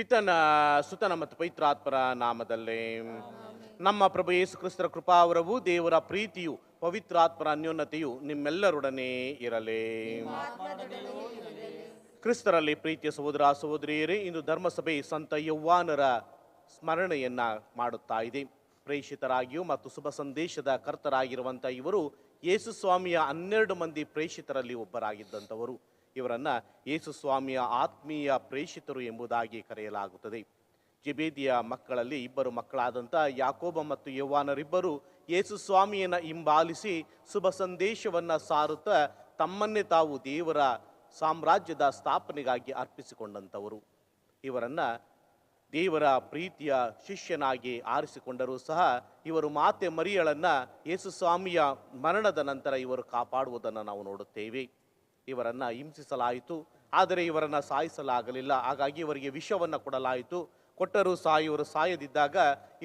ಪಿತನ, ಸುತನ ಮತ್ತು ಪವಿತ್ರಾತ್ಮರ ನಾಮದಲ್ಲಿ. ನಮ್ಮ ಪ್ರಭು ಯೇಸು ಕ್ರಿಸ್ತರ ಕೃಪಾವರವು, ದೇವರ ಪ್ರೀತಿಯು, ಪವಿತ್ರಾತ್ಮರ ಅನ್ಯೋನ್ನತೆಯು ನಿಮ್ಮೆಲ್ಲರೊಡನೆ ಇರಲಿ. ಕ್ರಿಸ್ತರಲ್ಲಿ ಪ್ರೀತಿಯ ಸಹೋದರ ಸಹೋದರಿಯರೇ, ಇಂದು ಧರ್ಮಸಭೆ ಸಂತ ಯೌವಾನರ ಸ್ಮರಣೆಯನ್ನ ಮಾಡುತ್ತಾ ಇದೆ. ಪ್ರೇಷಿತರಾಗಿಯೂ ಮತ್ತು ಶುಭ ಸಂದೇಶದ ಕರ್ತರಾಗಿರುವಂಥ ಇವರು ಯೇಸು ಸ್ವಾಮಿಯ ಹನ್ನೆರಡು ಮಂದಿ ಪ್ರೇಷಿತರಲ್ಲಿ ಒಬ್ಬರಾಗಿದ್ದಂಥವರು ಇವರನ್ನ ಯೇಸು ಸ್ವಾಮಿಯ ಆತ್ಮೀಯ ಪ್ರೇಷಿತರು ಎಂಬುದಾಗಿ ಕರೆಯಲಾಗುತ್ತದೆ. ಜೆಬೇದಿಯ ಮಕ್ಕಳಲ್ಲಿ ಇಬ್ಬರು ಮಕ್ಕಳಾದಂಥ ಯಾಕೋಬ ಮತ್ತು ಯೌವಾನರಿಬ್ಬರು ಯೇಸು ಸ್ವಾಮಿಯನ್ನು ಹಿಂಬಾಲಿಸಿ ಶುಭ ಸಂದೇಶವನ್ನು ಸಾರುತ್ತಾ ತಮ್ಮನ್ನೇ ತಾವು ದೇವರ ಸಾಮ್ರಾಜ್ಯದ ಸ್ಥಾಪನೆಗಾಗಿ ಅರ್ಪಿಸಿಕೊಂಡಂಥವರು ಇವರನ್ನ ದೇವರ ಪ್ರೀತಿಯ ಶಿಷ್ಯನಾಗಿ ಆರಿಸಿಕೊಂಡರೂ ಸಹ ಇವರು ಮಾತೆ ಮರಿಯಳನ್ನ ಯೇಸುಸ್ವಾಮಿಯ ಮರಣದ ನಂತರ ಇವರು ಕಾಪಾಡುವುದನ್ನು ನಾವು ನೋಡುತ್ತೇವೆ. ಇವರನ್ನ ಹಿಂಸಿಸಲಾಯಿತು, ಆದರೆ ಇವರನ್ನು ಸಾಯಿಸಲಾಗಲಿಲ್ಲ. ಹಾಗಾಗಿ ಇವರಿಗೆ ವಿಷವನ್ನು ಕೊಡಲಾಯಿತು. ಕೊಟ್ಟರೂ ಸಾಯುವರು ಸಾಯದಿದ್ದಾಗ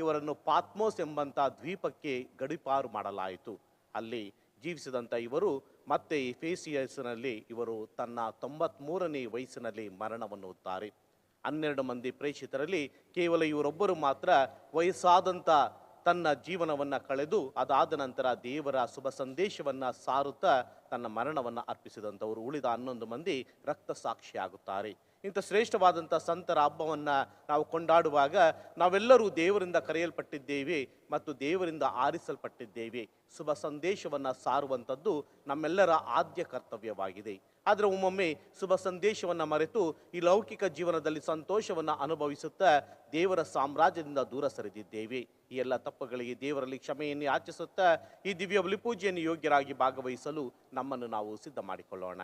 ಇವರನ್ನು ಪಾತ್ಮೋಸ್ ಎಂಬಂಥ ದ್ವೀಪಕ್ಕೆ ಗಡಿಪಾರು ಮಾಡಲಾಯಿತು. ಅಲ್ಲಿ ಜೀವಿಸಿದಂಥ ಇವರು, ಮತ್ತೆ ಈ ಫೇಸಿಯಸ್ನಲ್ಲಿ ಇವರು ತನ್ನ ತೊಂಬತ್ಮೂರನೇ ವಯಸ್ಸಿನಲ್ಲಿ ಮರಣವನ್ನು ಹೊತ್ತಾರೆ. ಹನ್ನೆರಡು ಮಂದಿ ಪ್ರೇಕ್ಷಿತರಲ್ಲಿ ಕೇವಲ ಇವರೊಬ್ಬರು ಮಾತ್ರ ವಯಸ್ಸಾದಂಥ ತನ್ನ ಜೀವನವನ್ನು ಕಳೆದು ಅದಾದ ನಂತರ ದೇವರ ಶುಭ ಸಂದೇಶವನ್ನು ಸಾರುತ್ತಾ ತನ್ನ ಮರಣವನ್ನು ಅರ್ಪಿಸಿದಂಥವರು. ಉಳಿದ ಹನ್ನೊಂದು ಮಂದಿ ರಕ್ತ ಸಾಕ್ಷಿಯಾಗುತ್ತಾರೆ ಇಂಥ ಶ್ರೇಷ್ಠವಾದಂಥ ಸಂತರ ಹಬ್ಬವನ್ನು ನಾವು ಕೊಂಡಾಡುವಾಗ ನಾವೆಲ್ಲರೂ ದೇವರಿಂದ ಕರೆಯಲ್ಪಟ್ಟಿದ್ದೇವೆ ಮತ್ತು ದೇವರಿಂದ ಆರಿಸಲ್ಪಟ್ಟಿದ್ದೇವೆ. ಶುಭ ಸಂದೇಶವನ್ನು ಸಾರುವಂಥದ್ದು ನಮ್ಮೆಲ್ಲರ ಆದ್ಯ ಕರ್ತವ್ಯವಾಗಿದೆ. ಆದರೆ ಒಮ್ಮೊಮ್ಮೆ ಶುಭ ಸಂದೇಶವನ್ನು ಮರೆತು ಈ ಲೌಕಿಕ ಜೀವನದಲ್ಲಿ ಸಂತೋಷವನ್ನು ಅನುಭವಿಸುತ್ತಾ ದೇವರ ಸಾಮ್ರಾಜ್ಯದಿಂದ ದೂರ ಸರಿದಿದ್ದೇವೆ. ಈ ಎಲ್ಲ ತಪ್ಪುಗಳಿಗೆ ದೇವರಲ್ಲಿ ಕ್ಷಮೆಯನ್ನು ಯಾಚಿಸುತ್ತಾ ಈ ದಿವ್ಯ ಬಲಿಪೂಜೆಯನ್ನು ಯೋಗ್ಯರಾಗಿ ಭಾಗವಹಿಸಲು ನಮ್ಮನ್ನು ನಾವು ಸಿದ್ಧ ಮಾಡಿಕೊಳ್ಳೋಣ